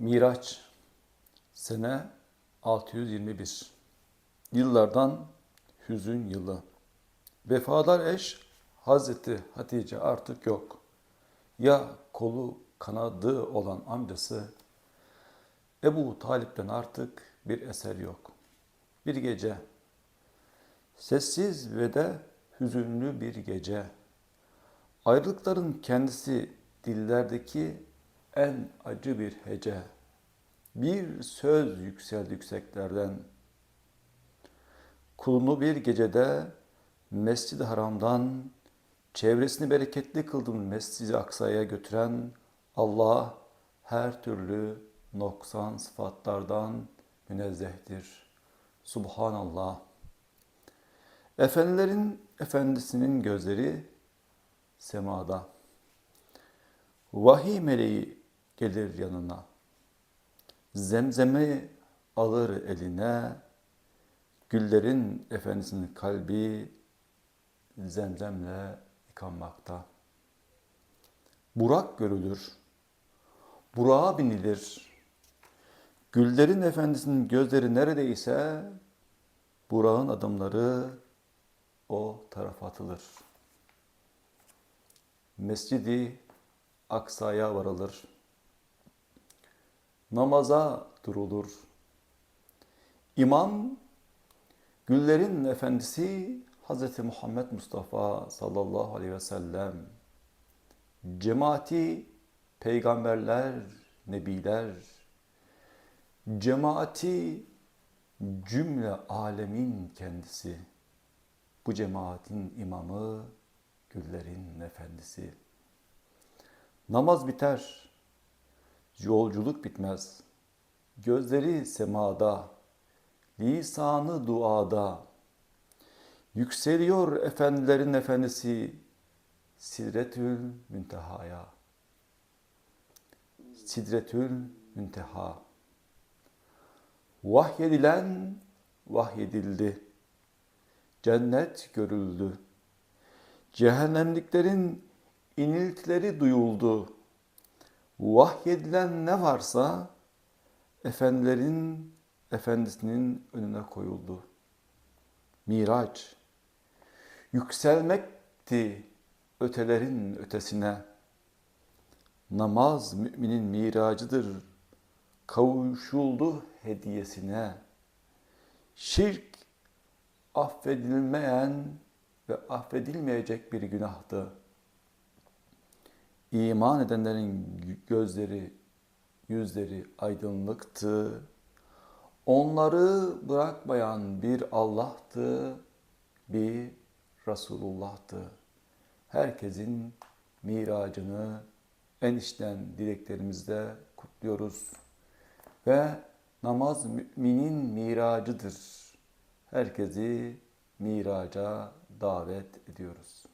Miraç sene 621 Yıllardan hüzün yılı Vefadar eş Hazreti Hatice artık yok. Ya kolu kanadı olan amcası Ebu Talip'ten artık bir eser yok. Bir gece sessiz ve de hüzünlü bir gece Ayrılıkların kendisi dillerdeki en acı bir hece. Bir söz yükseldi yükseklerden. Kulunu bir gecede Mescid-i Haram'dan çevresini bereketli kıldım Mescid-i Aksa'ya götüren Allah her türlü noksan sıfatlardan münezzehtir. Subhanallah. Efendilerin efendisinin gözleri semada. Vahiy meleği gelir yanına. Zemzemi alır eline. Güllerin efendisinin kalbi zemzemle yıkanmakta. Burak görülür. Burak'a binilir. Güllerin efendisinin gözleri neredeyse Burak'ın adımları o tarafa atılır. Mescidi Aksa'ya varılır. Namaza durulur. İmam, güllerin efendisi Hz. Muhammed Mustafa sallallahu aleyhi ve sellem, cemaati peygamberler, nebiler, cemaati cümle alemin kendisi, bu cemaatin imamı, güllerin efendisi. Namaz biter, yolculuk bitmez. Gözleri semada, lisanı duada. Yükseliyor efendilerin efendisi Sidretül Münteha'ya. Sidretül Münteha. Vahyedilen vahyedildi. Cennet görüldü. Cehennemliklerin iniltileri duyuldu. Vahyedilen ne varsa efendilerin efendisinin önüne koyuldu. Miraç yükselmekti ötelerin ötesine. Namaz müminin miracıdır. Kavuşuldu hediyesine. Şirk affedilmeyen ve affedilmeyecek bir günahtı. İman edenlerin gözleri, yüzleri aydınlıktı. Onları bırakmayan bir Allah'tı, bir Resulullah'tı. Herkesin miracını en içten dileklerimizde kutluyoruz. Ve namaz müminin miracıdır. Herkesi miraca davet ediyoruz.